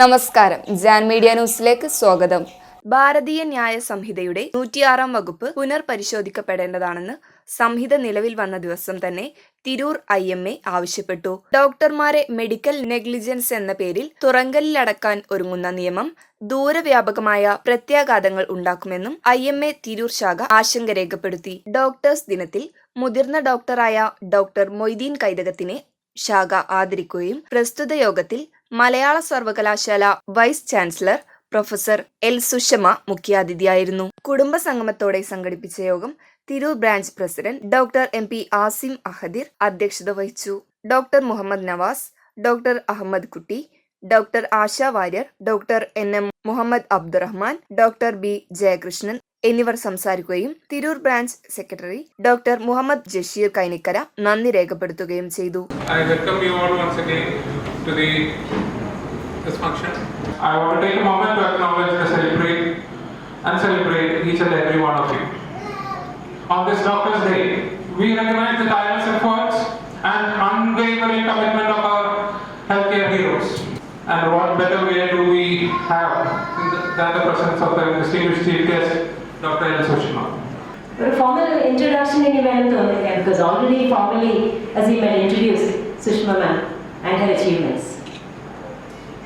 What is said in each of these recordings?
നമസ്കാരം. ജാൻ മീഡിയ ന്യൂസിലേക്ക് സ്വാഗതം. ഭാരതീയ ന്യായ സംഹിതയുടെ നൂറ്റിയാറാം വകുപ്പ് പുനർപരിശോധിക്കപ്പെടേണ്ടതാണെന്ന് സംഹിത നിലവിൽ വന്ന ദിവസം തന്നെ തിരൂർ ഐ എം എ ആവശ്യപ്പെട്ടു. ഡോക്ടർമാരെ മെഡിക്കൽ നെഗ്ലിജൻസ് എന്ന പേരിൽ തുറങ്കലിലടക്കാൻ ഒരുങ്ങുന്ന നിയമം ദൂരവ്യാപകമായ പ്രത്യാഘാതങ്ങൾ ഉണ്ടാക്കുമെന്നും ഐ എം എ തിരൂർ ശാഖ ആശങ്ക രേഖപ്പെടുത്തി. ഡോക്ടേഴ്സ് ദിനത്തിൽ മുതിർന്ന ഡോക്ടറായ ഡോക്ടർ മൊയ്തീൻ കൈതകത്തിനെ ശാഖ ആദരിക്കുകയും പ്രസ്തുത യോഗത്തിൽ Malayala Sarvakalasala vice chancellor professor L Sushama മുഖ്യാതിഥിയായിരുന്നു. കുടുംബ സംഗമത്തോടെ സംഘടിപ്പിച്ച യോഗം Tirur branch president doctor M P Asim Ahadir അധ്യക്ഷത വഹിച്ചു. Doctor Muhammad Nawaz doctor Ahammad Kutty doctor Asha Warrier doctor N M Muhammad Abdurahman doctor B Jayakrishnan എന്നിവർ സംസാരിക്കുകയും Tirur branch secretary doctor Muhammad Jasheer Kainikkara നന്ദി രേഖപ്പെടുത്തുകയും ചെയ്തു. I welcome you all once again to the this function. I want to take a moment to acknowledge and celebrate and celebrate each and every one of you. On this Doctor's Day, we recognize the tireless efforts and unwavering commitment of our healthcare heroes. And what better way do we have than the presence of the distinguished chief guest, Dr. L. Sushma. ഒരു formal introduction ഇനി വേണം തോന്നില്ല because already formally Aseem introduce Sushma ma'am And her achievements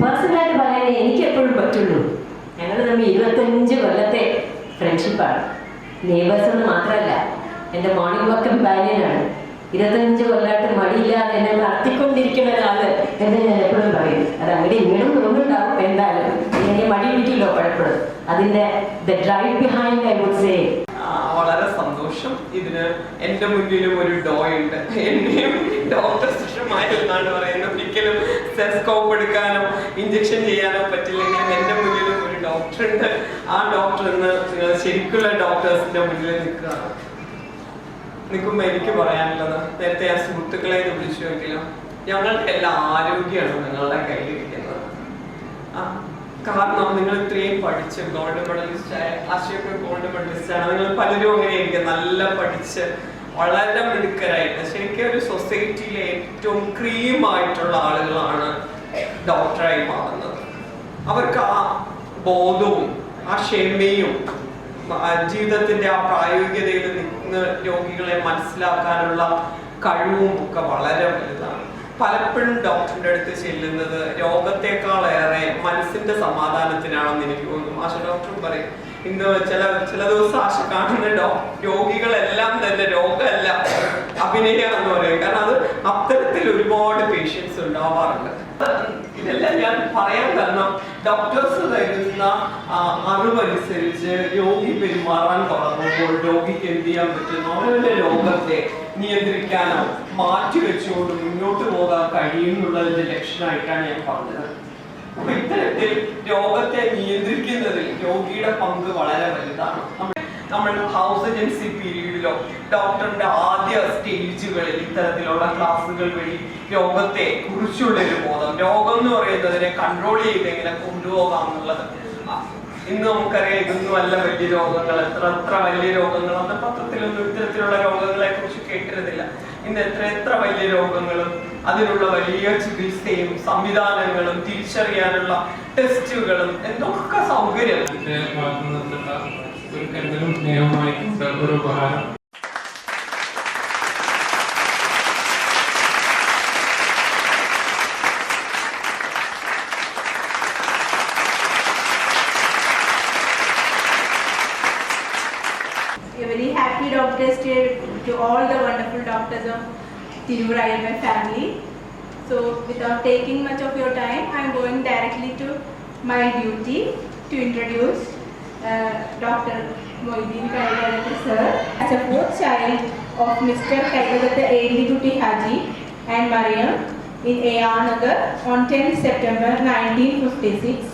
പേഴ്സണലായിട്ട് പറയാനേ എനിക്ക് എപ്പോഴും പറ്റുള്ളൂ. ഞങ്ങൾ തമ്മിൽ ഇരുപത്തഞ്ച് കൊല്ലത്തെ ഫ്രണ്ട്ഷിപ്പാണ് നെയ്ബേഴ്സ് എന്ന് മാത്രമല്ല എന്റെ മോർണിംഗ് വർക്ക് കമ്പാനിയനാണ് ഇരുപത്തഞ്ച് കൊല്ലമായിട്ട് മടിയില്ലാതെ എന്നെ നടത്തിക്കൊണ്ടിരിക്കുന്ന ഒരാൾ എന്ന് ഞാൻ എപ്പോഴും പറയും. അത് അങ്ങനെ ഇങ്ങോട്ടും തോന്നുന്നുണ്ടാവും എന്തായാലും. എനിക്ക് മടി പിടിക്കില്ലോ പലപ്പോഴും അതിന്റെ the drive behind I would say വളരെ സന്തോഷം. ഇതിന് എന്റെ മുന്നിലും ഒരു ഡോ ഉണ്ട്. എന്നെയും ഡോക്ടർ സുഷമായിരുന്നാണ് പറയുന്നത്. ഒരിക്കലും സെസ്കോപ്പ് എടുക്കാനോ ഇഞ്ചക്ഷൻ ചെയ്യാനോ പറ്റില്ലെങ്കിലും എന്റെ മുന്നിലും ഒരു ഡോക്ടർ ഉണ്ട്. ആ ഡോക്ടർ ഇന്ന് ശരിക്കുള്ള ഡോക്ടേഴ്സിന്റെ മുന്നിൽ നിൽക്കുകയാണ്. നിൽക്കുമ്പോൾ എനിക്ക് പറയാനുള്ളത് നേരത്തെ ആ സുഹൃത്തുക്കളെ വിളിച്ചു നോക്കിയാലും ഞങ്ങൾക്ക് എല്ലാം ആരോഗ്യമാണ് നിങ്ങളുടെ കയ്യിലിരിക്കുന്നത്. കാരണം നിങ്ങൾ ഇത്രയും പഠിച്ച് ഗോൾഡ് മെഡലിസ്റ്റ് ആയ ആശയൊക്കെ ആണ് നിങ്ങൾ പലരും അങ്ങനെയായിരിക്കും. നല്ല പഠിച്ച് വളരെ മിടുക്കരായിട്ട് ശരിക്കും ഒരു സൊസൈറ്റിയിലെ ഏറ്റവും ക്രീം ആയിട്ടുള്ള ആളുകളാണ് ഡോക്ടറായി മാറുന്നത്. അവർക്ക് ആ ബോധവും ആ ക്ഷമയും ജീവിതത്തിന്റെ ആ പ്രായോഗികതയിൽ നിന്ന് രോഗികളെ മനസ്സിലാക്കാനുള്ള കഴിവും ഒക്കെ വളരെ വലുതാണ്. പലപ്പോഴും ഡോക്ടറിന്റെ അടുത്ത് ചെല്ലുന്നത് രോഗത്തെക്കാളേറെ മനസ്സിന്റെ സമാധാനത്തിനാണെന്ന് എനിക്ക് തോന്നുന്നു ആശ ഡോക്ടർ പറയും ഇന്ന് ചില ചില ദിവസം ആശ കാണുന്ന രോഗികളെല്ലാം തന്നെ രോഗമല്ല അഭിനയം എന്ന് പറയുന്നത് കാരണം അത് അത്തരത്തിൽ ഒരുപാട് പേഷ്യൻസ് ഉണ്ടാവാറുണ്ട്. ഇതെല്ലാം ഞാൻ പറയാൻ കാരണം ഡോക്ടേഴ്സ് തരുന്ന അറിവനുസരിച്ച് രോഗി പെരുമാറാൻ തുടങ്ങുമ്പോൾ രോഗിക്ക് എന്ത് ചെയ്യാൻ പറ്റുന്നു? അവരുടെ രോഗത്തെ നിയന്ത്രിക്കാനോ മാറ്റിവെച്ചുകൊണ്ട് മുന്നോട്ട് പോകാൻ കഴിയും എന്നുള്ളതിന്റെ ലക്ഷണമായിട്ടാണ് ഞാൻ പറഞ്ഞത്. ഇത്തരത്തിൽ രോഗത്തെ നിയന്ത്രിക്കുന്നതിൽ രോഗിയുടെ പങ്ക് വളരെ വലുതാണ്. നമ്മൾ ഹൗസ് ഏജൻസി പീരീഡിലോ ഡോക്ടറിന്റെ ആദ്യ സ്റ്റേജുകളിൽ ഇത്തരത്തിലുള്ള ക്ലാസ്സുകൾ വഴി രോഗത്തെ കുറിച്ചുള്ള ഒരു ബോധം. രോഗം എന്ന് പറയുന്നതിനെ കൺട്രോൾ ചെയ്ത് എങ്ങനെ കൊണ്ടുപോകാം എന്നുള്ളത്. ഇന്ന് നമുക്കറിയാം ഇതൊന്നും അല്ല വലിയ രോഗങ്ങൾ. എത്ര എത്ര വലിയ രോഗങ്ങൾ. അന്ന് പത്രത്തിലൊന്നും ഇത്തരത്തിലുള്ള രോഗങ്ങളെ കുറിച്ച് കേട്ടിരുന്നില്ല. ഇന്ന് എത്ര എത്ര വലിയ രോഗങ്ങളും അതിനുള്ള വലിയ ചികിത്സയും സംവിധാനങ്ങളും തിരിച്ചറിയാനുള്ള ടെസ്റ്റുകളും എന്തൊക്കെ സൗകര്യം? ഒരു കരുതലും സ്നേഹവുമായിട്ടുള്ള ഒരു ഉപഹാരം. A very happy Doctors Day to all the wonderful doctors of Tirur IMF family. So without taking much of your time, I am going directly to my duty to introduce uh, Dr. Moideen Kaigalatte sir as a fourth child of Mr. Kaigalatte Aidlikutti Haji and Mariam in AR Nagar on 10 September 1956.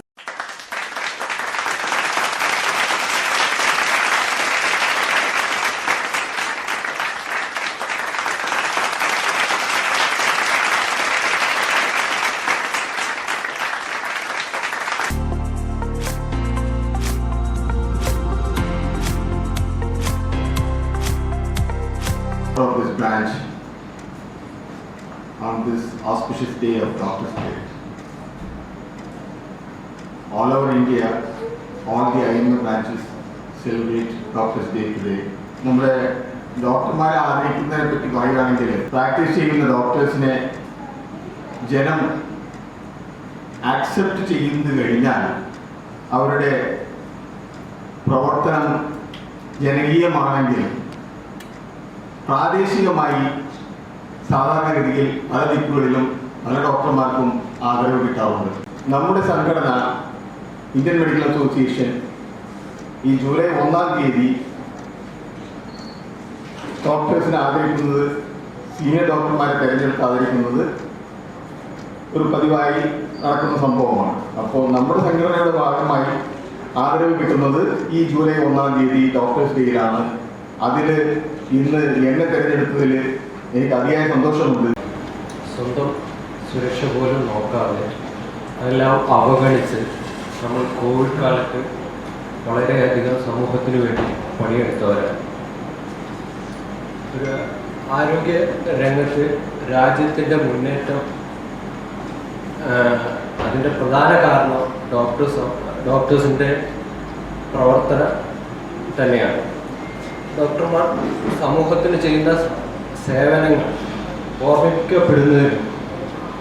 Day of Doctor's Day. all over India, all the IMA branches celebrate Doctors Day today. നമ്മുടെ ഡോക്ടർമാരെ ആദരിക്കുന്നതിനെ പറ്റി പറയുകയാണെങ്കിൽ practice ചെയ്യുന്ന ഡോക്ടേഴ്സിനെ ജനം accept ചെയ്യുന്നത് കഴിഞ്ഞാൽ അവരുടെ പ്രവർത്തനം ജനകീയമാണെങ്കിൽ പ്രാദേശികമായി സാധാരണഗതിയിൽ പല ദിക്കുകളിലും പല ഡോക്ടർമാർക്കും ആദരവ് കിട്ടാറുണ്ട്. നമ്മുടെ സംഘടന ഇന്ത്യൻ മെഡിക്കൽ അസോസിയേഷൻ ഈ ജൂലൈ ഒന്നാം തീയതി ഡോക്ടേഴ്സിനെ ആദരിക്കുന്നത് സീനിയർ ഡോക്ടർമാരെ തിരഞ്ഞെടുത്ത് ഒരു പതിവായി നടക്കുന്ന സംഭവമാണ്. അപ്പോൾ നമ്മുടെ സംഘടനയുടെ ഭാഗമായി ആദരവ് കിട്ടുന്നത് ഈ ജൂലൈ ഒന്നാം തീയതി ഡോക്ടേഴ്സ് ഡേയിലാണ്. അതിൽ ഇന്ന് എന്നെ തിരഞ്ഞെടുത്തതിൽ എനിക്ക് അതിയായ സന്തോഷമുണ്ട്. സ്വന്തം സുരക്ഷ പോലും നോക്കാതെ അതെല്ലാം അവഗണിച്ച് നമ്മൾ കോവിഡ് കാലത്ത് വളരെയധികം സമൂഹത്തിന് വേണ്ടി പണിയെടുത്തവരാണ്. ഒരു ആരോഗ്യ രംഗത്ത് രാജ്യത്തിന്റെ മുന്നേറ്റം അതിന്റെ പ്രധാന കാരണം ഡോക്ടേഴ്സ് ഡോക്ടേഴ്സിന്റെ പ്രവർത്തനം തന്നെയാണ്. ഡോക്ടർമാർ സമൂഹത്തിന് ചെയ്യുന്ന സേവനങ്ങൾ ഓർമ്മിക്കപ്പെടുന്നതിനും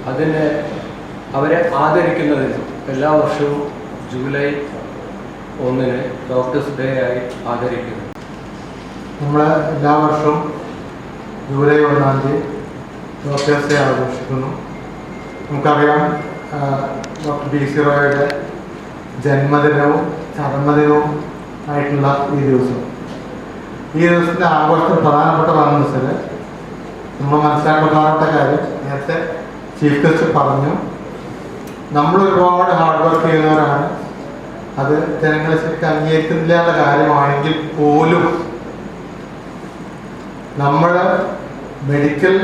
അതിനെ അവരെ ആദരിക്കുന്നതിന് എല്ലാ വർഷവും ജൂലൈ ഒന്നിന് ഡോക്ടേഴ്സ് ഡേ ആയി ആദരിക്കുന്നു. നമ്മൾ എല്ലാ വർഷവും ജൂലൈ ഒന്നാം തീയതി ഡോക്ടേഴ്സ് ഡേ ആഘോഷിക്കുന്നു. നമുക്കറിയാം ഡോക്ടർ ബി സി റോയുടെ ജന്മദിനവും ചരമദിനവും ആയിട്ടുള്ള ഈ ദിവസം. ഈ ദിവസത്തിന്റെ ആഘോഷത്തിൽ പ്രധാനപ്പെട്ട കാരണം വെച്ചാൽ നമ്മൾ പ്രധാനപ്പെട്ട കാര്യം നേരത്തെ ചീഫ് ഗസ്റ്റ് പറഞ്ഞു നമ്മൾ ഒരുപാട് ഹാർഡ് വർക്ക് ചെയ്യുന്നവരാണ്. അത് ജനങ്ങളെ ശരിക്കും അംഗീകരിക്കുന്നില്ല എന്ന കാര്യമാണെങ്കിൽ പോലും നമ്മൾ മെഡിക്കൽ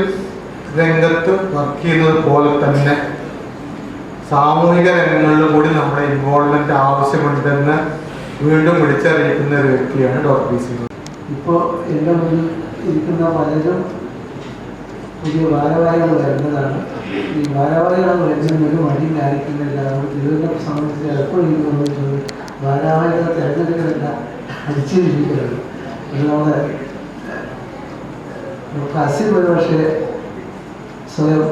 രംഗത്ത് വർക്ക് ചെയ്യുന്നത് പോലെ തന്നെ സാമൂഹിക രംഗങ്ങളിലും കൂടി നമ്മുടെ ഇൻവോൾവ്മെന്റ് ആവശ്യമുണ്ടെന്ന് വീണ്ടും വിളിച്ചറിയിക്കുന്ന ഒരു വ്യക്തിയാണ് ഡോക്ടർ ഇപ്പോൾ എന്റെ മുന്നിൽ ഇരിക്കുന്ന പലരും പുതിയ ഭാരവാഹികൾ വരുന്നതാണ്. ഈ ഭാരവാഹികൾ വരുന്നതിന് ഒരു മടി കാര്യത്തിനല്ല ഇതിനെ സംബന്ധിച്ച് എപ്പോഴും എനിക്ക് തോന്നിയിട്ടുണ്ട് ഭാരവാഹികളെ തിരഞ്ഞെടുക്കലല്ല അടിച്ചിരിക്കുകയാണ് നമ്മുടെ ഒരു പക്ഷേ സ്വയം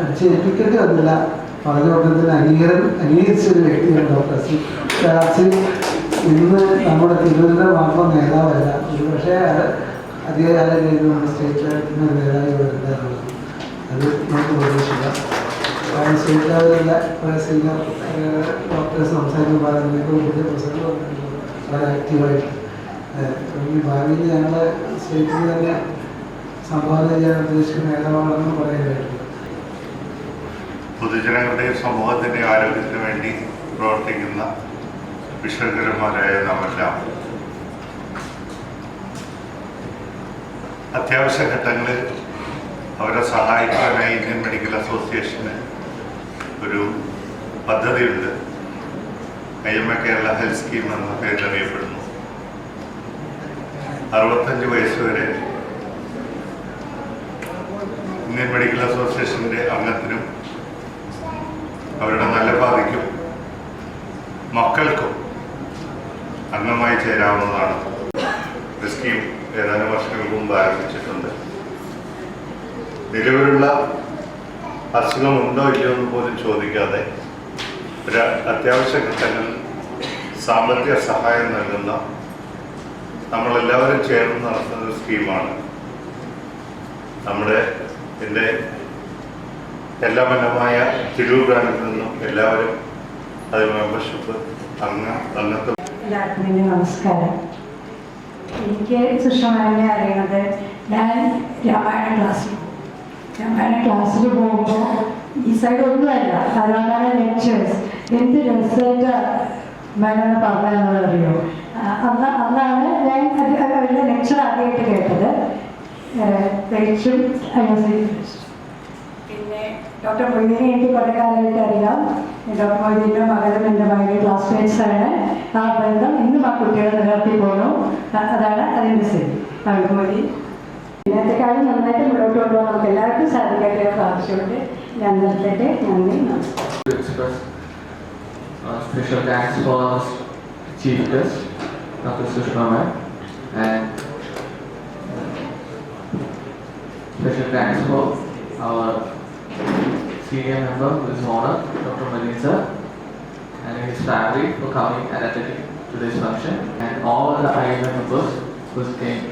അടിച്ചേൽപ്പിക്കേണ്ടി വന്നില്ല. പറഞ്ഞുകൊണ്ടതിന് അംഗീകാരം അംഗീകരിച്ചൊരു വ്യക്തിയാണ് ഡോക്ടർ അസിം ഡോക്ടർ അസിം ഇന്ന് നമ്മുടെ തിരുവനന്തപുരം മാത്രം നേതാവല്ല. ഒരു പക്ഷേ അത് പൊതുജനങ്ങളുടെയും സമൂഹത്തിന്റെയും ആരോഗ്യത്തിന് വേണ്ടി പ്രവർത്തിക്കുന്ന വിശ്വകരന്മാരായ നാമെല്ലാം അത്യാവശ്യ ഘട്ടങ്ങളിൽ അവരെ സഹായിക്കാനായി ഇന്ത്യൻ മെഡിക്കൽ അസോസിയേഷന് ഒരു പദ്ധതിയുണ്ട്. I M A Kerala health scheme എന്ന പേരിൽ അറിയപ്പെടുന്നു. അറുപത്തഞ്ച് വയസ്സുവരെ ഇന്ത്യൻ മെഡിക്കൽ അസോസിയേഷന്റെ അംഗത്തിനും അവരുടെ നല്ല ഭാവിക്കും മക്കൾക്കും അംഗമായി ചേരാവുന്നതാണ്. സ്കീം. ഏതാനും വർഷങ്ങൾക്ക് മുമ്പ് ആരംഭിച്ചിട്ടുണ്ട് നിലവിലുള്ള അസുഖമുണ്ടോ ഇല്ലയോ എന്ന് പോലും ചോദിക്കാതെ ഒരു അത്യാവശ്യ ഘട്ടങ്ങളിൽ സാമ്പത്തിക സഹായം നൽകുന്ന നമ്മളെല്ലാവരും ചേർന്ന് നടത്തുന്ന ഒരു സ്കീമാണ്. നമ്മുടെ എന്റെ എല്ലാ മനമായ തിരൂർ ബ്രാൻഡിൽ നിന്നും എല്ലാവരും അതിൽ മെമ്പർഷിപ്പ് അംഗ അംഗത്വം എല്ലാവർക്കും നമസ്കാരം. എനിക്ക് സുഷമാനെ അറിയണത് ഞാൻ രാമായണ ക്ലാസ്സിൽ രാമായണ ക്ലാസ്സിൽ പോകുമ്പോൾ ഈ സൈഡ് ഒന്നുമല്ല ധാരാളം ലെക്ചേഴ്സ് എന്ത് രസമായിട്ട് മേഡം പറഞ്ഞതെന്നത് അറിയോ? അന്ന് അന്നാണ് ഞാൻ അവരുടെ ലെക്ചർ ആദ്യമായിട്ട് കേട്ടത്. തികച്ചും ഡോക്ടർ മൊയ്തീനെ എനിക്ക് കുറേ കാലമായിട്ട് അറിയാം ഡോക്ടർ മൊയ്തീൻ്റെ മകളും എൻ്റെ മകളുടെ ക്ലാസ്മേറ്റ്സ് ആണ് ആ ബന്ധം ഇന്നും ആ കുട്ടികളെ നിലനിർത്തി പോകണു അ- അതാണ് അതിൻ്റെ സ്ഥിതി അവർക്ക് മതി ഇന്നത്തെക്കാളും നന്നായിട്ട് മുന്നോട്ട് കൊണ്ടുപോകാൻ നമുക്ക് എല്ലാവർക്കും സാധിക്കട്ടെ എന്ന് പ്രാർത്ഥിച്ചുകൊണ്ട് ഞാൻ നിർത്തട്ടെ നന്ദി നമസ്കാരം to express Uh, special thanks for our chief guest, Dr. Sushma ma'am, and special thanks for our senior member, who is honor, Dr. Melissa, and his family for coming and attending today's function, and all the IMA members who came,